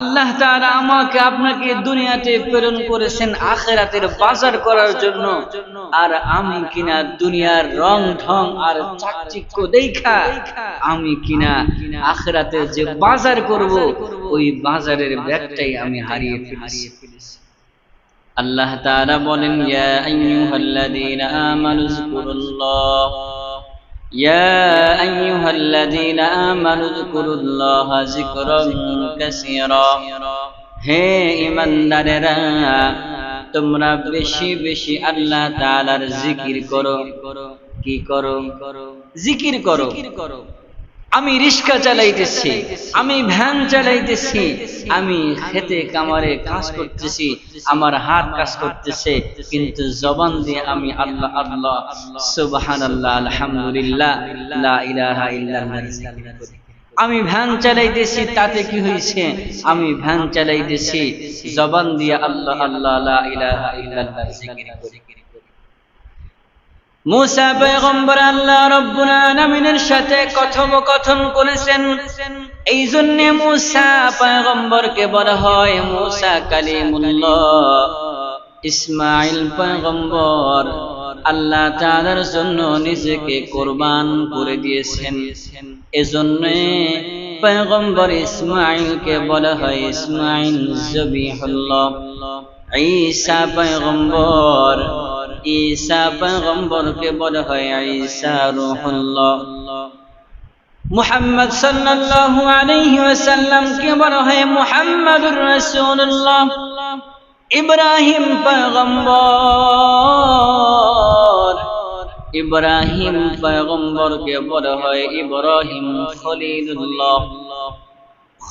আল্লাহ তাআলা আমাকে আপনাকে দুনিয়াতে প্রেরণ করেছেন আখেরাতের বাজার করার জন্য। আর আমি কিনা দুনিয়ার রং ঢং আর চাকচিক্য দেখা, আমি কিনা যে বাজার করব, ওই বাজারের ব্যাগটাই আমি হারিয়ে ফেলেছি। আল্লাহ তাআলা বলেন, ইয়া আইয়ুহাল্লাযীনা يا أيها الذين آمنوا اذكروا الله ذكرا كثيرا হে ইমানদারেরা তোমরা বেশি বেশি আল্লাহ তাআলার জিকির করো কি করো জিকির করো আমি রিস্কা চালাইতেছি, আমি ভ্যান চালাইতেছি, আমি খেতে কামারে কাজ করতেছি, আমার হাত কাজ করতেছে, কিন্তু জবান দিয়ে আমি আল্লাহ আল্লাহ, সুবহানাল্লাহ, আলহামদুলিল্লাহ ইলাহা ইল্লাল্লাহ আমি ভ্যান চালাইতেছি, তাতে কি হয়েছে আমি ভ্যান চালাইতেছি, জবান দিয়ে আল্লাহ আল্লাহ ইলাহা ইল্লাল্লাহ মুসা পয়গম্বর আল্লাহ রব্বুল সাথে কথোপকথন করেছেন। এই জন্য মুসা পয়গম্বরকে বলা হয় মুসা ইসমাইল পয়গম্বর আল্লাহ তাআলার জন্য নিজেকে কোরবান করে দিয়েছেন। এজন্য পয়গম্বর ইসমাইলকে বলা হয় ইসমাইল জবিহুল্লাহ। ঈসা পয়গম্বর ঈসা পয়গম্বরকে বলা হয় ঈসা রূহুল্লাহ। মুহাম্মদ সাল্লাল্লাহু আলাইহি ওয়াসাল্লাম কে বলা হয় মুহাম্মাদুর রাসূলুল্লাহ। ইব্রাহিম পয়গম্বর। ইব্রাহিম পয়গম্বরকে বলা হয় ইব্রাহিম খলিলুল্লাহ।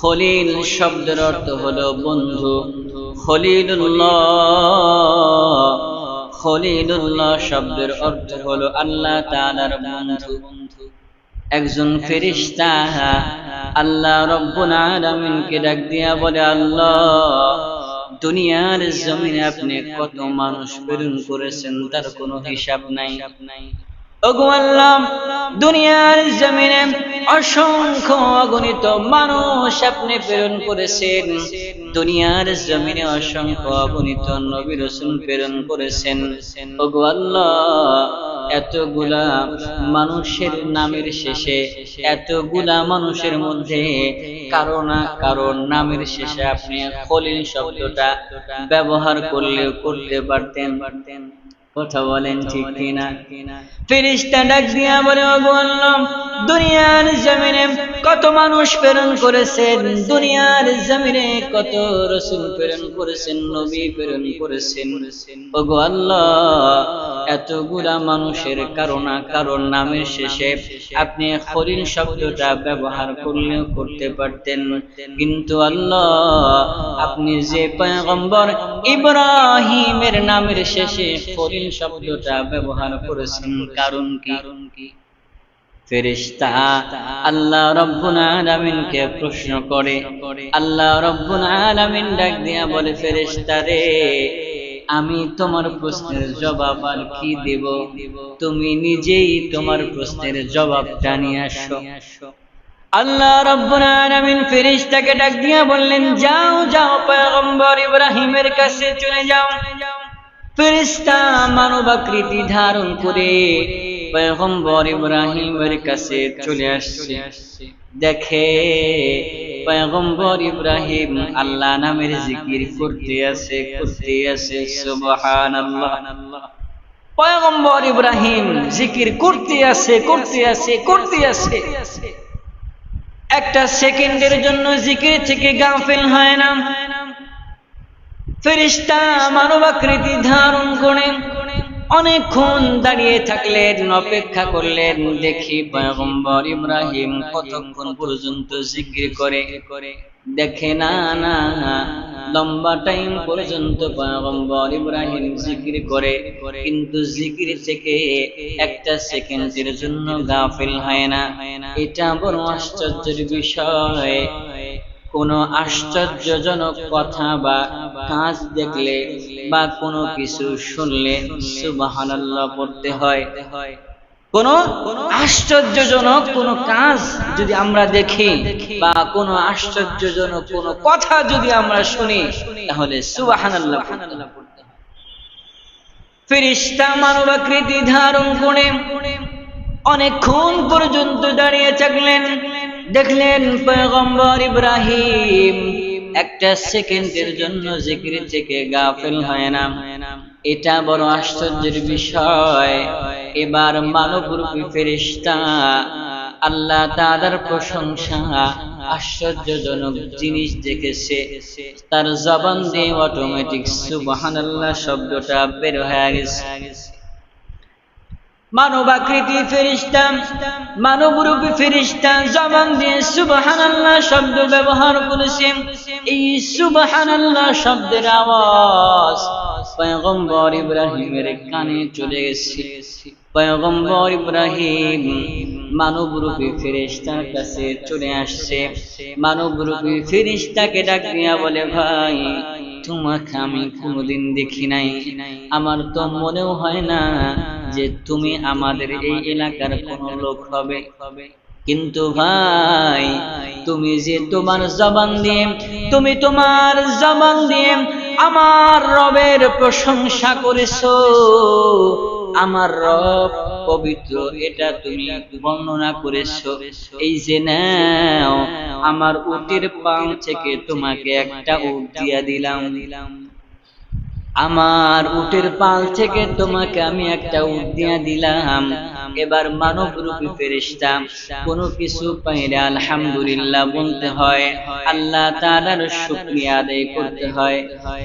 খলিল শব্দের অর্থ হলো বন্ধু। খলিলুল্লাহ। খলিলুল্লাহ শব্দের অর্থ হলো আল্লাহ বন্ধু। একজন আল্লাহ রব্বুল আলামিনকে ডাক দিয়া বলে, আল্লাহ, দুনিয়ার জমিনে আপনি কত মানুষ প্রেরণ করেছেন তার কোনো হিসাব নাই। ওগো আল্লাহ, দুনিয়ার জমিনে অসংখ্য অগণিত মানুষ আপনি প্রেরণ করেছেন। দুনিয়ার জমিনে অসংখ্য অগণিত নবী রসুল প্রেরণ করেছেন। ওগো এতগুলা মানুষের নামের শেষে, এতগুলা মানুষের মধ্যে কারও না কারও নামের শেষে আপনি খলিল শব্দটা ব্যবহার করলেও করতে পারতেন পারতেন। কথা বলেন ঠিক কিনা? ফেরিস্তা ডাক দিয়া বলে, ওগো দুনিয়ার জমিনে কত মানুষ প্রেরণ করেছেন, দুনিয়ার জমিনে কত রসুল প্রেরণ করেছেন, নবী প্রেরণ করেছেন। ওগো আল্লাহ, এতগুলা মানুষের কারণা কারণ নামের শেষে আপনি খলিল শব্দটা ব্যবহার করলেও করতে পারতেন। কিন্তু আল্লাহ, আপনি যে পয়গম্বর ইব্রাহিমের নামের শেষে খলিল শব্দটা ব্যবহার করেছেন। কারণ কি? আল্লাহ রব্বুল আলামিনকে প্রশ্ন করে, আল্লাহ রব্বুল আলামিন ডাক দিয়া বলে, ফেরেশতা রে, আমি তোমার প্রশ্নের জবাব আর কি দেব? তুমি নিজেই তোমার প্রশ্নের জবাবটা নিয়ে আসো। আল্লাহ রব্বুল আলামিন ডাক দিয়া বললেন, যাও যাও, পয়গম্বর ইব্রাহিমের কাছে চলে যাও। ফেরেশতা মানবাকৃতি ধারণ করে পয়গম্বর ইব্রাহিমের কাছে চলে আসছে। দেখে পয়গম্বর ইব্রাহিম আল্লাহ নামের জিকির করতে আছে করতে আছে সুবহানাল্লাহ। পয়গম্বর ইব্রাহিম জিকির করতে আছে করতে আছে করতে আছে একটা সেকেন্ডের জন্য জিকির থেকে গাফিল হয় না। ফেরিস্তা মানবাকৃতি ধারণ করেন অনেকক্ষণ দাঁড়িয়ে থাকলেন, অপেক্ষা করলেন। দেখি পয়গম্বর ইব্রাহিম কতক্ষণ পর্যন্ত জিকির করে করে। দেখে না লম্বা টাইম পর্যন্ত পয়গম্বর ইব্রাহিম জিকির করে। কিন্তু জিকির থেকে একটা সেকেন্ডের জন্য গাফিল হয় না। এটা বড় আশ্চর্যের বিষয়। কোনো আশ্চর্যজনক কথা বা কাজ দেখলে বা কোনো কিছু শুনলে সুবহানাল্লাহ পড়তে হয়। কোন আশ্চর্যজনক কোন কাজ যদি আমরা দেখি বা কোন আশ্চর্যজনক কোন কথা যদি আমরা শুনি, তাহলে সুবহানাল্লাহ ফেরেশতা মানবাকৃতি ধারণ করে অনেকক্ষণ পর্যন্ত দাঁড়িয়ে থাকলেন। দেখলেন পয়গম্বর ইব্রাহিম একটা সেকেন্ডের জন্য জিকির থেকে গাফেল হয় না। এটা বড় আশ্চর্যের বিষয়। এবার মানবরূপী ফেরিস্তা আল্লাহ তাদের প্রশংসা, আশ্চর্যজনক জিনিস দেখেছে। তার জবান দিয়ে অটোমেটিক সুবহানাল্লাহ শব্দটা বের হয়ে গেছে। মানবাকৃতি ফেরিস্তা মানবরূপী ফেরিস্তা জবান দিয়ে সুবহানাল্লাহ শব্দ ব্যবহার করেছে। এই সুবহানাল্লাহ শব্দের আওয়াজ পয়গম্বর ইব্রাহিমের কানে চলে গেছে। পয়গম্বর ইব্রাহিম মানবরূপী ফেরেশতার কাছে চলে আসছে। ডাক দিয়া বলে, ভাই, তোমাকে আমি কোনোদিন দেখি নাই। আমার তো মনেও হয় না যে তুমি আমাদের এই এলাকার কোন লোক হবে। কিন্তু ভাই, তুমি যে তোমার জবান দিয়ে, তুমি তোমার জবান দিয়ে আমার রবের প্রশংসা করেছ। আমার রব পবিত্র, এটা তুমি বর্ণনা করেছ। এই যে নাও, আমার উটের পাং থেকে তোমাকে একটা উট দিয়া দিলাম। আমার উটের পাল থেকে তোমাকে আমি একটা উট দিয়া দিলাম। এবার মানব রূপী ফেরিস্তা কোনো কিছু পাইলে আলহামদুলিল্লাহ বলতে হয়, আল্লাহ তাআলার শুকরিয়া আদায় করতে হয়।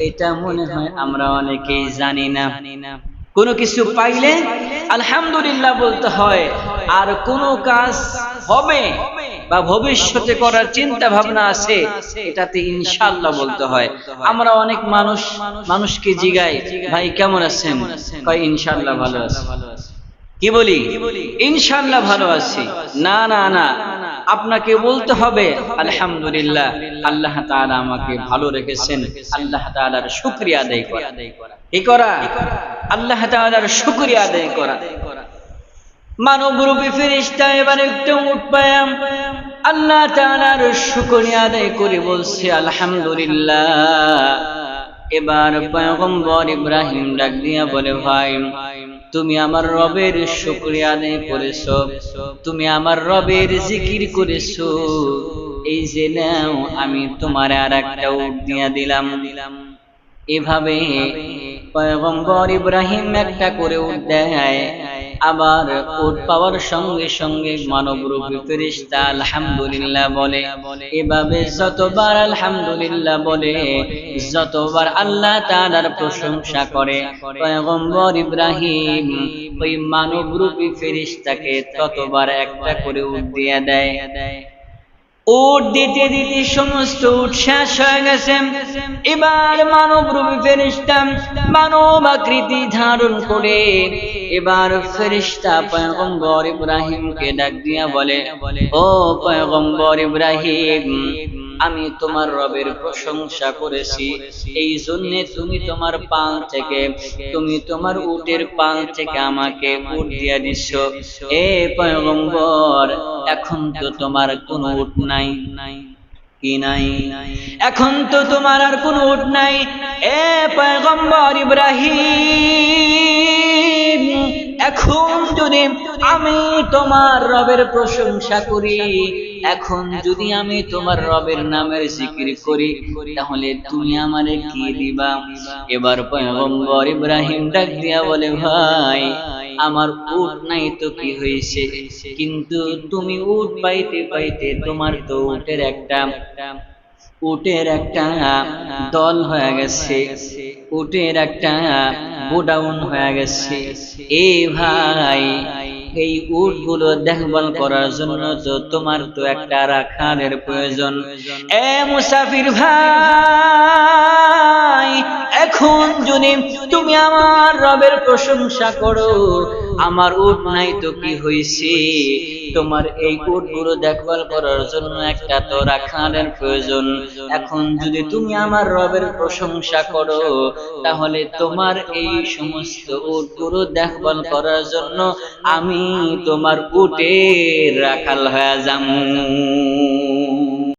এটা মনে হয় আমরা অনেকেই জানি না। কোনো কিছু পাইলে আলহামদুলিল্লাহ বলতে হয়, আর কোনো কাজ হবে বা ভবিষ্যতে করার চিন্তা ভাবনা আছে, এটাতে ইনশাআল্লাহ বলতে হয়। আমরা অনেক মানুষ, মানুষকে জিগাই, ভাই, কেমন আছেন? কয়, ইনশাআল্লাহ ভালো আছে। কি বলি? ইনশাআল্লাহ ভালো আছি। না না না। আপনাকে বলতে হবে, আলহামদুলিল্লাহ, আল্লাহ তাআলা আমাকে ভালো রেখেছেন। আল্লাহ তাআলার শুকরিয়া আদায় করা। কি করা? আল্লাহ তাআলার শুকরিয়া আদায় করা। মানব রূপী ফেরেশতা, এবার একটু উঠপায়াম আল্লাহ তাআলার শুকরিয়া আদায় করে বলছে, আলহামদুলিল্লাহ। এবার পয়গম্বর ইব্রাহিম ডাক দিয়া বলে, ভাই তুমি আমার রবের শুক্রিয়া আদায় করেছ। তুমি আমার রবের জিকির করেছ। এই যে নাও, আমি তোমার আর একটা উট দিলাম দিলাম। এভাবে পয়গম্বর ইব্রাহিম একটা করে উঠ দেয়। আবার উট পাওয়ার সঙ্গে সঙ্গে মানবরূপী ফেরিস্তা আলহামদুলিল্লাহ বলে। এভাবে যতবার আলহামদুলিল্লাহ বলে, যতবার আল্লাহ তাআলার প্রশংসা করে, পয়গম্বর ইব্রাহিম ওই মানব রূপী ফেরিস্তাকে ততবার একটা করে উঠ দিয়ে দেয়। উট দিতে দিতে সমস্ত উৎসাস হয়ে গেছে। এবার মানব রূপে ফেরিস্তাম মানব আকৃতি ধারণ করে, এবার ফেরিস্তা পয়গম্বর ইব্রাহিমকে ডাক দিয়া বলে, ও পয়গম্বর ইব্রাহিম আমি তোমার রবের প্রশংসা করেছি। এই জন্যে তুমি তোমার পাল থেকে, তুমি তোমার উটের পাল থেকে আমাকে উট দিয়া দিছ এ পয়গম্বর, এখন তো তোমার কোন উট নাই। কি নাই? এখন তো তোমার আর কোন উট নাই। এ পয়গম্বর ইব্রাহিম, এখন আমি তোমার রবের প্রশংসা করি। এখন যদি আমি তোমার রবের নামের জিকির করি, তাহলে তুমি আমারে কি দিবা? এবার পয়গম্বর ইব্রাহিম ডাক দিয়া বলে, ভাই, আমার উট নাই তো কি হয়েছে? কিন্তু তুমি উট পাইতে পাইতে তোমার তো উটের একটা উটের একটা দল হয়ে গেছে। উটের একটা গোডাউন হয়ে গেছে। এ ভাই, এই উটগুলো দেখভাল করার জন্য তো তোমার তো একটা রাখালের প্রয়োজন। এ মুসাফির ভাই, এখন যদি তুমি আমার রবের প্রশংসা করো আমার উট নাই তো কি হইছে? তোমার এই উটগুলো দেখভাল করার জন্য একটা তো রাখালের প্রয়োজন। এখন যদি তুমি আমার রবের প্রশংসা করো তাহলে তোমার এই সমস্ত উটগুলো দেখভাল করার জন্য আমি তোমার উটের রাখাল হয়ে যাব।